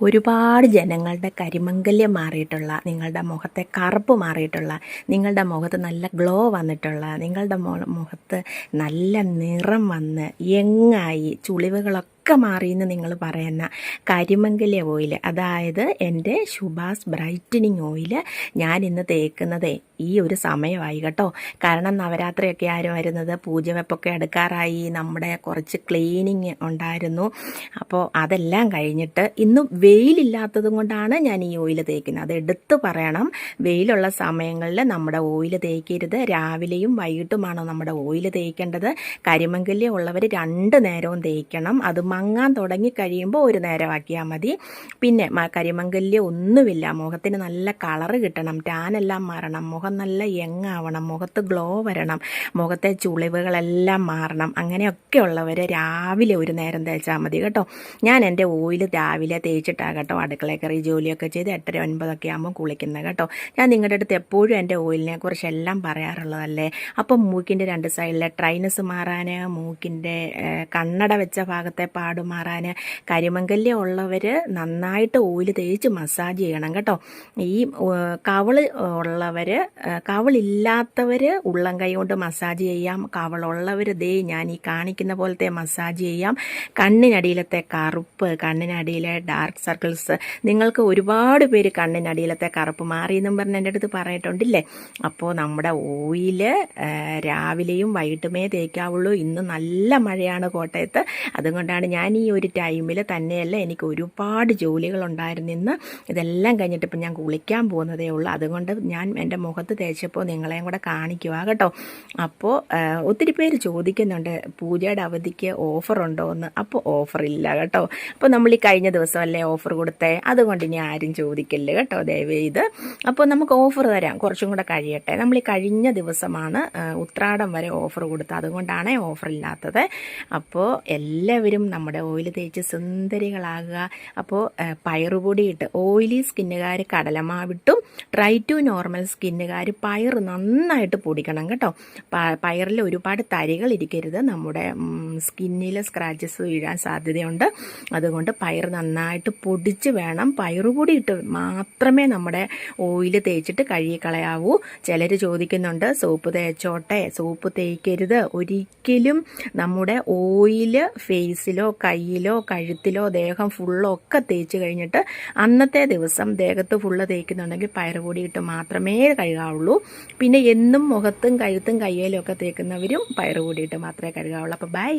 ഒരുപാട് ജനങ്ങളുടെ കരിമംഗല്യം മാറിയിട്ടുള്ള നിങ്ങളുടെ മുഖത്തെ കറുപ്പ് മാറിയിട്ടുള്ള നിങ്ങളുടെ മുഖത്ത് നല്ല ഗ്ലോ വന്നിട്ടുള്ള നിങ്ങളുടെ മുഖത്ത് നല്ല നിറം വന്ന് യങ്ങായി ചുളിവുകളൊക്കെ മാറിയെന്ന് നിങ്ങൾ പറയുന്ന കരിമംഗല്യ ഓയിൽ അതായത് എന്റെ ശുഭാസ് ബ്രൈറ്റനിങ് ഓയിൽ ഞാൻ ഇന്ന് തേക്കുന്നതേ ഈ ഒരു സമയമായി കേട്ടോ. കാരണം നവരാത്രിയൊക്കെ ആരും വരുന്നത്? പൂജവെപ്പൊക്കെ എടുക്കാറായി നമ്മുടെ കുറച്ച് ക്ലീനിങ് ഉണ്ടായിരുന്നു. അപ്പോൾ അതെല്ലാം കഴിഞ്ഞിട്ട് ഇന്നും വെയിലില്ലാത്തതും കൊണ്ടാണ് ഞാൻ ഈ ഓയിൽ തേക്കുന്നത്. അത് എടുത്തു പറയണം വെയിലുള്ള സമയങ്ങളിൽ നമ്മുടെ ഓയിൽ തേക്കരുത്. രാവിലെയും വൈകിട്ടുമാണോ നമ്മുടെ ഓയിൽ തേക്കേണ്ടത്? കരിമംഗല്യം ഉള്ളവർ രണ്ട് നേരവും തേക്കണം. അത് മങ്ങാൻ തുടങ്ങി കഴിയുമ്പോൾ ഒരു നേരമാക്കിയാൽ മതി. പിന്നെ കരിമംഗല്യം ഒന്നുമില്ല. മുഖത്തിന് നല്ല കളറ് കിട്ടണം. ടാനെല്ലാം മാറണം. മുഖം നല്ല യങ്ങാവണം. മുഖത്ത് ഗ്ലോ വരണം. മുഖത്തെ ചുളിവുകളെല്ലാം മാറണം. അങ്ങനെയൊക്കെ ഉള്ളവർ രാവിലെ ഒരു നേരം തേച്ചാൽ മതി കേട്ടോ. ഞാൻ എന്റെ ഓയിൽ രാവിലെ തേച്ചിട്ടാണ് കേട്ടോ അടുക്കളയിൽ കയറി ജോലിയൊക്കെ ചെയ്ത് എട്ടര ഒൻപതൊക്കെ ആകുമ്പോൾ കുളിക്കുന്നത് കേട്ടോ. ഞാൻ നിങ്ങളുടെ അടുത്ത് എപ്പോഴും എന്റെ ഓയിലിനെ കുറിച്ചെല്ലാം പറയാറുള്ളതല്ലേ? അപ്പം മൂക്കിന്റെ രണ്ട് സൈഡിലെ ട്രൈനസ് മാറാൻ മൂക്കിന്റെ കണ്ണട വെച്ച ഭാഗത്തെ പാട് മാറാൻ. കരിമംഗല്യം ഉള്ളവർ നന്നായിട്ട് ഓയിൽ തേച്ച് മസാജ് ചെയ്യണം കേട്ടോ. ഈ കവിൾ ഉള്ളവർ കവളില്ലാത്തവർ ഉള്ളം കൈ കൊണ്ട് മസാജ് ചെയ്യാം. കവളുള്ളവർ ദേ ഞാൻ ഈ കാണിക്കുന്ന പോലത്തെ മസാജ് ചെയ്യാം. കണ്ണിനടിയിലത്തെ കറുപ്പ് കണ്ണിനടിയിലെ ഡാർക്ക് സർക്കിൾസ് നിങ്ങൾക്ക് ഒരുപാട് പേര് കണ്ണിനടിയിലത്തെ കറുപ്പ് മാറി എന്നും പറഞ്ഞ് എന്റെ അടുത്ത് പറഞ്ഞിട്ടുണ്ടില്ലേ? അപ്പോൾ നമ്മുടെ ഓയിൽ രാവിലെയും വൈകിട്ടുമേ തേക്കാവുള്ളൂ. ഇന്ന് നല്ല മഴയാണ് കോട്ടയത്ത്. അതുകൊണ്ടാണ് ഞാൻ ഈ ഒരു ടൈമിൽ തന്നെയല്ല എനിക്ക് ഒരുപാട് ജോലികളുണ്ടായിരുന്നു. ഇന്ന് ഇതെല്ലാം കഴിഞ്ഞിട്ട് ഇപ്പം ഞാൻ കുളിക്കാൻ പോകുന്നതേ ഉള്ളൂ. അതുകൊണ്ട് ഞാൻ എന്റെ മുഖത്ത് തേച്ചപ്പോൾ നിങ്ങളെയും കൂടെ കാണിക്കുക കേട്ടോ. അപ്പോൾ ഒത്തിരി പേര് ചോദിക്കുന്നുണ്ട് പൂജയുടെ അവധിക്ക് ഓഫർ ഉണ്ടോ എന്ന്? അപ്പോൾ ഓഫർ ഇല്ല കേട്ടോ. അപ്പോൾ നമ്മൾ ഈ കഴിഞ്ഞ ദിവസമല്ലേ ഓഫർ കൊടുത്തേ? അതുകൊണ്ട് ഇനി ആരും ചോദിക്കില്ല കേട്ടോ ദയവ് ഇത്. അപ്പോൾ നമുക്ക് ഓഫർ തരാം. കുറച്ചും കൂടെ കഴിയട്ടെ. നമ്മൾ ഈ കഴിഞ്ഞ ദിവസമാണ് ഉത്രാടം വരെ ഓഫർ കൊടുത്തത്. അതുകൊണ്ടാണ് ഓഫർ ഇല്ലാത്തത്. അപ്പോൾ എല്ലാവരും നമ്മുടെ ഓയിൽ തേച്ച് സുന്ദരികളാകുക. അപ്പോൾ പയറുപൊടി ഇട്ട് ഓയിലി സ്കിന്നുകാർ കടലമാവിട്ടും ഡ്രൈ ടു നോർമൽ സ്കിന്നുകാർ പയർ നന്നായിട്ട് പൊടിക്കണം കേട്ടോ. പയറിൽ ഒരുപാട് തരികൾ ഇരിക്കരുത്. നമ്മുടെ സ്കിന്നിലെ സ്ക്രാച്ചസ് വീഴാൻ സാധ്യതയുണ്ട്. അതുകൊണ്ട് പയർ നന്നായിട്ട് പൊടിച്ച് വേണം പയറുപൊടി ഇട്ട് മാത്രമേ നമ്മുടെ ഓയിൽ തേച്ചിട്ട് കഴുകിക്കളയാവൂ. ചിലർ ചോദിക്കുന്നുണ്ട് സോപ്പ് തേച്ചോട്ടെ? സോപ്പ് തേക്കരുത്. ഒരിക്കലും നമ്മുടെ ഓയിൽ ഫേസിലോ കയ്യിലോ കഴുത്തിലോ ദേഹം ഫുള്ളോ ഒക്കെ തേച്ച് കഴിഞ്ഞിട്ട് അന്നത്തെ ദിവസം ദേഹത്ത് ഫുള്ള് തേക്കുന്നുണ്ടെങ്കിൽ പയറുപൊടി ഇട്ട് മാത്രമേ കഴുകാവുള്ളൂ. പിന്നെ എന്നും മുഖത്തും കഴുത്തും കയ്യിലും ഒക്കെ തേക്കുന്നവരും പയറുപൊടി ഇട്ട് മാത്രമേ കഴുകാവുള്ളൂ. അപ്പോൾ ബൈ